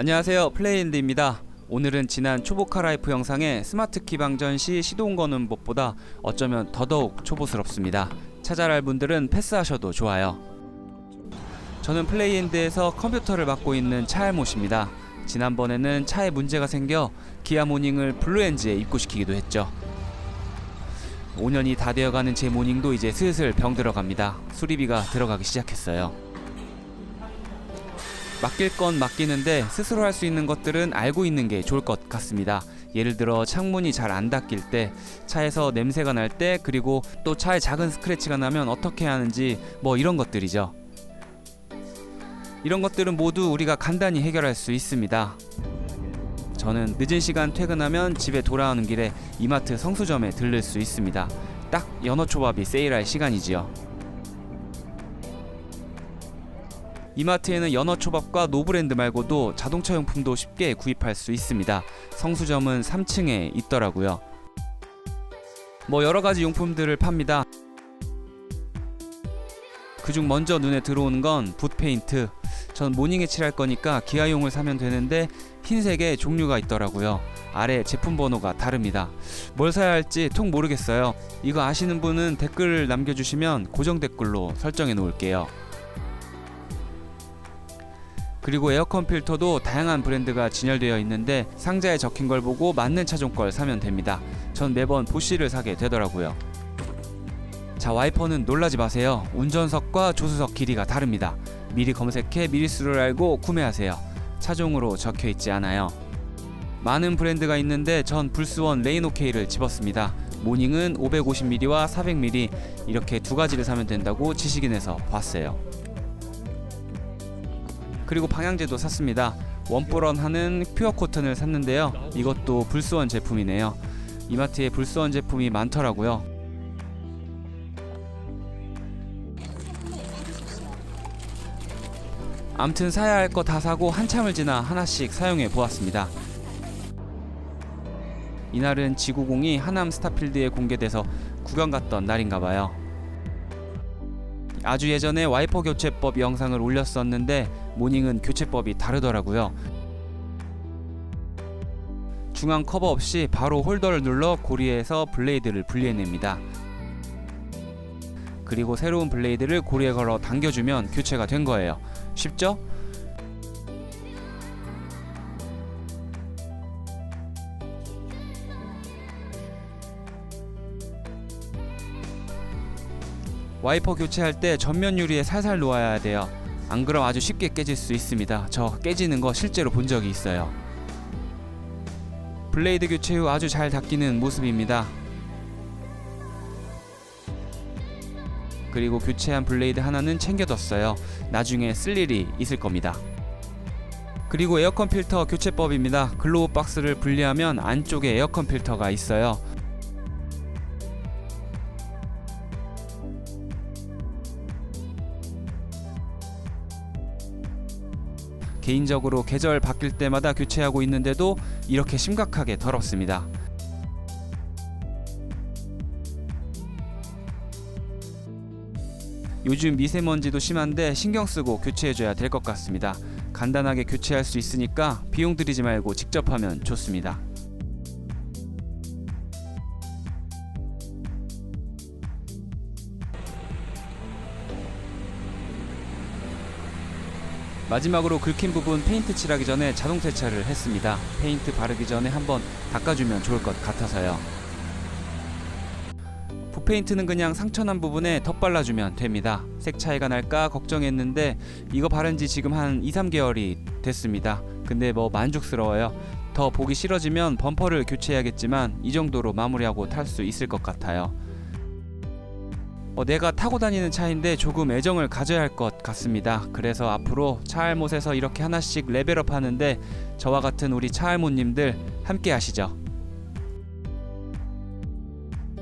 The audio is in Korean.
안녕하세요. 플레이인드입니다. 오늘은 지난 초보카 라이프 영상에 스마트 키 방전 시 시동 거는 법보다 어쩌면 더더욱 초보스럽습니다. 찾아갈 분들은 패스하셔도 좋아요. 저는 플레이인드에서 컴퓨터를 맡고 있는 차알못입니다. 지난번에는 차에 문제가 생겨 기아 모닝을 블루엔즈에 입고시키기도 했죠. 5년이 다 되어가는 제 모닝도 이제 슬슬 병 들어갑니다. 수리비가 들어가기 시작했어요 맡길 건 맡기는데 스스로 할 수 있는 것들은 알고 있는 게 좋을 것 같습니다. 예를 들어 창문이 잘 안 닫힐 때, 차에서 냄새가 날 때, 그리고 또 차에 작은 스크래치가 나면 어떻게 하는지 뭐 이런 것들이죠. 이런 것들은 모두 우리가 간단히 해결할 수 있습니다. 저는 늦은 시간 퇴근하면 집에 돌아오는 길에 이마트 성수점에 들를 수 있습니다. 딱 연어초밥이 세일할 시간이지요. 이마트에는 연어 초밥과 노브랜드 말고도 자동차 용품도 쉽게 구입할 수 있습니다. 성수점은 3층에 있더라고요. 뭐 여러 가지 용품들을 팝니다. 그중 먼저 눈에 들어오는 건 붓 페인트. 전 모닝에 칠할 거니까 기아용을 사면 되는데 흰색에 종류가 있더라고요. 아래 제품 번호가 다릅니다. 뭘 사야 할지 통 모르겠어요. 이거 아시는 분은 댓글을 남겨주시면 고정 댓글로 설정해 놓을게요. 그리고 에어컨 필터도 다양한 브랜드가 진열되어 있는데 상자에 적힌 걸 보고 맞는 차종 걸 사면 됩니다. 전 매번 보쉬를 사게 되더라고요. 자 와이퍼는 놀라지 마세요. 운전석과 조수석 길이가 다릅니다. 미리 검색해 미리수를 알고 구매하세요. 차종으로 적혀 있지 않아요. 많은 브랜드가 있는데 전 불스원 레인오케이를 집었습니다. 모닝은 550ml와 400ml 이렇게 두 가지를 사면 된다고 지식인에서 봤어요. 그리고 방향제도 샀습니다. 원뿔원 하는 퓨어 코튼을 샀는데요. 이것도 불스원 제품이네요. 이마트에 불스원 제품이 많더라고요. 암튼 사야 할 거 다 사고 한참을 지나 하나씩 사용해 보았습니다. 이날은 지구공이 하남 스타필드에 공개돼서 구경 갔던 날인가 봐요. 아주 예전에 와이퍼 교체법 영상을 올렸었는데 모닝은 교체법이 다르더라고요. 중앙 커버 없이 바로 홀더를 눌러 고리에서 블레이드를 분리해냅니다. 그리고 새로운 블레이드를 고리에 걸어 당겨주면 교체가 된 거예요. 쉽죠? 와이퍼 교체할 때 전면 유리에 살살 놓아야 돼요. 안 그럼 아주 쉽게 깨질 수 있습니다. 저 깨지는 거 실제로 본 적이 있어요. 블레이드 교체 후 아주 잘 닦이는 모습입니다. 그리고 교체한 블레이드 하나는 챙겨뒀어요. 나중에 쓸 일이 있을 겁니다. 그리고 에어컨 필터 교체법입니다. 글로우 박스를 분리하면 안쪽에 에어컨 필터가 있어요. 개인적으로 계절 바뀔 때마다 교체하고 있는데도 이렇게 심각하게 더럽습니다. 요즘 미세먼지도 심한데 신경 쓰고 교체해줘야 될 것 같습니다. 간단하게 교체할 수 있으니까 비용 들이지 말고 직접 하면 좋습니다. 마지막으로 긁힌 부분 페인트 칠하기 전에 자동 세차를 했습니다. 페인트 바르기 전에 한번 닦아주면 좋을 것 같아서요. 붓페인트는 그냥 상처난 부분에 덧발라주면 됩니다. 색 차이가 날까 걱정했는데 이거 바른 지 지금 한 2, 3개월이 됐습니다. 근데 뭐 만족스러워요. 더 보기 싫어지면 범퍼를 교체해야겠지만 이 정도로 마무리하고 탈 수 있을 것 같아요. 어, 내가 타고 다니는 차인데 조금 애정을 가져야 할 것 같습니다. 그래서 앞으로 차알못에서 이렇게 하나씩 레벨업 하는데 저와 같은 우리 차알못님들 함께 하시죠.